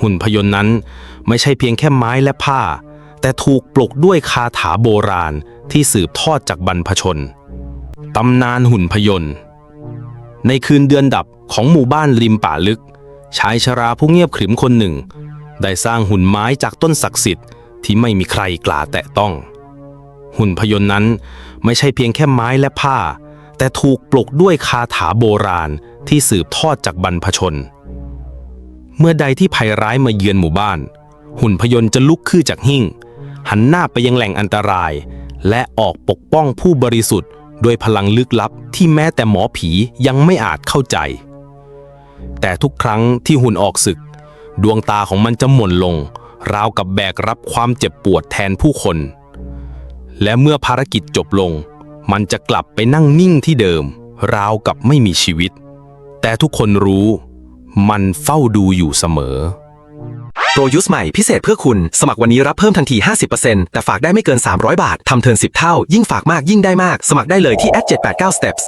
หุ่นพยนต์นั้น ไม่ใช่เพียงแค่ไม้และผ้า แต่ถูกปลุกด้วยคาถาโบราณที่สืบทอดจากบรรพชน ตำนานหุ่นพยนต์ ในคืนเดือนดับของหมู่บ้านริมป่าลึก ชายชราผู้เงียบขรึมคนหนึ่ง ได้สร้างหุ่นไม้จากต้นศักดิ์สิทธิ์ที่ไม่มีใครกล้าแตะต้อง หุ่นพยนต์นั้นไม่ใช่เพียงแค่ไม้และผ้า แต่ถูกปลุกด้วยคาถาโบราณที่สืบทอดจากบรรพชน เมื่อใดที่ภัยร้ายมาเยือนหมู่บ้าน หุ่นพยนต์จะลุกขึ้นจากหิ้งหันหน้าไปยังแหล่งอันตราย และออกปกป้องผู้บริสุทธิ์ด้วยพลังลึกลับที่แม้แต่หมอผียังไม่อาจเข้าใจ แต่ทุกครั้งที่หุ่นออกศึก ดวงตาของมันจะหม่นลง ราวกับแบกรับความเจ็บปวดแทนผู้คน และเมื่อภารกิจจบลง มันจะกลับไปนั่งนิ่งที่เดิม ราวกับไม่มีชีวิต แต่ทุกคนรู้ มันเฝ้าดูอยู่เสมอ โปรยุสใหม่พิเศษเพื่อคุณ สมัครวันนี้รับเพิ่มทันที 50%แต่ฝากได้ไม่เกิน 300 บาท ทำเทิน10 เท่า ยิ่งฝากมากยิ่งได้มาก สมัครได้เลยที่ @789steps